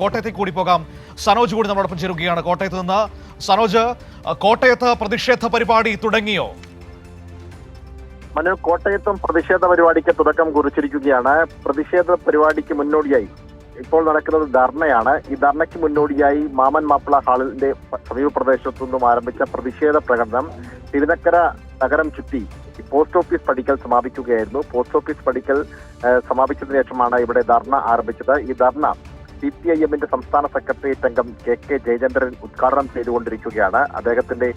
കോട്ടയത്തേക്ക് കൂടി പോകാം. സനോജ് കൂടി നമ്മളോടൊപ്പം ചേരുകയാണ്. കോട്ടയത്ത് നിന്ന് സനോജ് കോട്ടയത്ത് പ്രതിഷേധ പരിപാടി തുടങ്ങിയോ? മനു കോട്ടയത്തും പ്രതിഷേധ പരിപാടിക്ക് തുടക്കം കുറിച്ചിരിക്കുകയാണ്. പ്രതിഷേധ പരിപാടിക്ക് മുന്നോടിയായി ഇപ്പോൾ നടക്കുന്നത് ധർണയാണ്. ഈ ധർണയ്ക്ക് മുന്നോടിയായി മാമൻ മാപ്പിള ഹാളിന്റെ സമീപ പ്രദേശത്തു നിന്നും ആരംഭിച്ച പ്രതിഷേധ പ്രകടനം തിരുനക്കര നഗരം ചുറ്റി പോസ്റ്റ് ഓഫീസ് പടിക്കൽ സമാപിക്കുകയായിരുന്നു. പോസ്റ്റ് ഓഫീസ് പടിക്കൽ സമാപിച്ചതിനു ശേഷമാണ് ഇവിടെ ധർണ ആരംഭിച്ചത്. ഈ ധർണ സി പി ഐ എമ്മിന്റെ സംസ്ഥാന സെക്രട്ടേറിയറ്റ് അംഗം കെ കെ ജയചന്ദ്രൻ ഉദ്ഘാടനം ചെയ്തുകൊണ്ടിരിക്കുകയാണ്. അദ്ദേഹത്തിന്റെ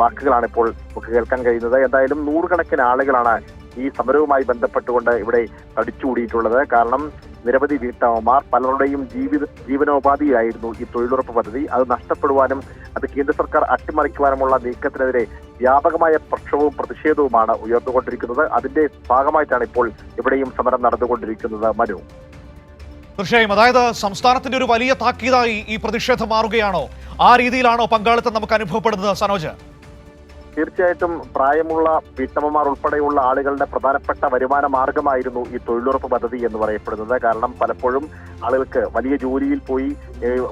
വാക്കുകളാണ് ഇപ്പോൾ നമുക്ക് കേൾക്കാൻ കഴിയുന്നത്. എന്തായാലും നൂറുകണക്കിന് ആളുകളാണ് ഈ സമരവുമായി ബന്ധപ്പെട്ടുകൊണ്ട് ഇവിടെ തടിച്ചുകൂടിയിട്ടുള്ളത് കാരണം നിരവധി വീട്ടമ്മമാർ പലരുടെയും ജീവിത ജീവനോപാധിയായിരുന്നു ഈ തൊഴിലുറപ്പ് പദ്ധതി. അത് നഷ്ടപ്പെടുവാനും അത് കേന്ദ്ര സർക്കാർ അട്ടിമറിക്കുവാനുമുള്ള നീക്കത്തിനെതിരെ വ്യാപകമായ പ്രക്ഷോഭവും പ്രതിഷേധവുമാണ് ഉയർന്നുകൊണ്ടിരിക്കുന്നത്. അതിന്റെ ഭാഗമായിട്ടാണ് ഇപ്പോൾ ഇവിടെയും സമരം നടന്നുകൊണ്ടിരിക്കുന്നത്. മനു. തീർച്ചയായും. അതായത് സംസ്ഥാനത്തിന്റെ ഒരു വലിയ താക്കീതായി ഈ പ്രതിഷേധം മാറുകയാണോ? ആ രീതിയിലാണോ പങ്കാളിത്തം നമുക്ക് അനുഭവപ്പെടുന്നത് സനോജ്? തീർച്ചയായിട്ടും പ്രായമുള്ള വീട്ടമ്മമാർ ഉൾപ്പെടെയുള്ള ആളുകളുടെ പ്രധാനപ്പെട്ട വരുമാന മാർഗമായിരുന്നു ഈ തൊഴിലുറപ്പ് പദ്ധതി എന്ന് പറയപ്പെടുന്നത്. കാരണം പലപ്പോഴും ആളുകൾക്ക് വലിയ ജോലിയിൽ പോയി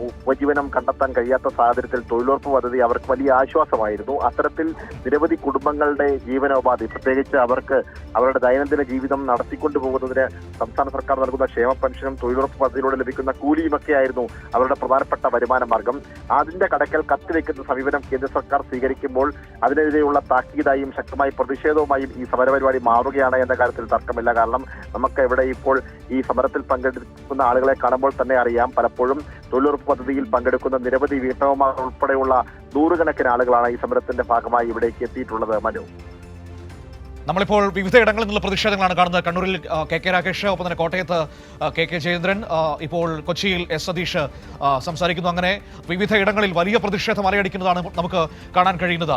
ഉപജീവനം കണ്ടെത്താൻ കഴിയാത്ത സാഹചര്യത്തിൽ തൊഴിലുറപ്പ് പദ്ധതി അവർക്ക് വലിയ ആശ്വാസമായിരുന്നു. അത്തരത്തിൽ നിരവധി കുടുംബങ്ങളുടെ ജീവനോപാധി പ്രത്യേകിച്ച് അവർക്ക് അവരുടെ ദൈനംദിന ജീവിതം നടത്തിക്കൊണ്ടു പോകുന്നതിന് സംസ്ഥാന സർക്കാർ നൽകുന്ന ക്ഷേമ പെൻഷനും തൊഴിലുറപ്പ് പദ്ധതിയിലൂടെ ലഭിക്കുന്ന കൂലിയുമൊക്കെ ആയിരുന്നു അവരുടെ പ്രധാനപ്പെട്ട വരുമാന മാർഗം. അതിന്റെ കടക്കൽ കത്തിവെക്കുന്ന സമീപനം കേന്ദ്ര സർക്കാർ സ്വീകരിക്കുമ്പോൾ അതിനെതിരെയുള്ള താക്കീതായും ശക്തമായ പ്രതിഷേധവുമായും ഈ സമരപരിപാടി മാറുകയാണ് എന്ന കാര്യത്തിൽ തർക്കമില്ല. കാരണം നമുക്ക് ഇവിടെ ഇപ്പോൾ ഈ സമരത്തിൽ പങ്കെടുക്കുന്ന ആളുകളെ കാണുമ്പോൾ തന്നെ അറിയാം. പലപ്പോഴും തൊഴിലുറപ്പ് പദ്ധതിയിൽ പങ്കെടുക്കുന്ന നിരവധി വീട്ടമ്മമാർ ഉൾപ്പെടെയുള്ള നൂറുകണക്കിന് ആളുകളാണ് ഈ സമരത്തിന്റെ ഭാഗമായി ഇവിടേക്ക് എത്തിയിട്ടുള്ളത്. മനു. നമ്മളിപ്പോൾ വിവിധ ഇടങ്ങളിൽ നിന്നുള്ള പ്രതിഷേധങ്ങളാണ് കാണുന്നത്. കണ്ണൂരിൽ കെ കെ രാകേഷ് ഒപ്പം തന്നെ കോട്ടയത്ത് കെ കെ ജയേന്ദ്രൻ ഇപ്പോൾ കൊച്ചിയിൽ എസ് സതീഷ് സംസാരിക്കുന്നു. അങ്ങനെ വിവിധ ഇടങ്ങളിൽ വലിയ പ്രതിഷേധം അലയടിക്കുന്നതാണ് നമുക്ക് കാണാൻ കഴിയുന്നത്.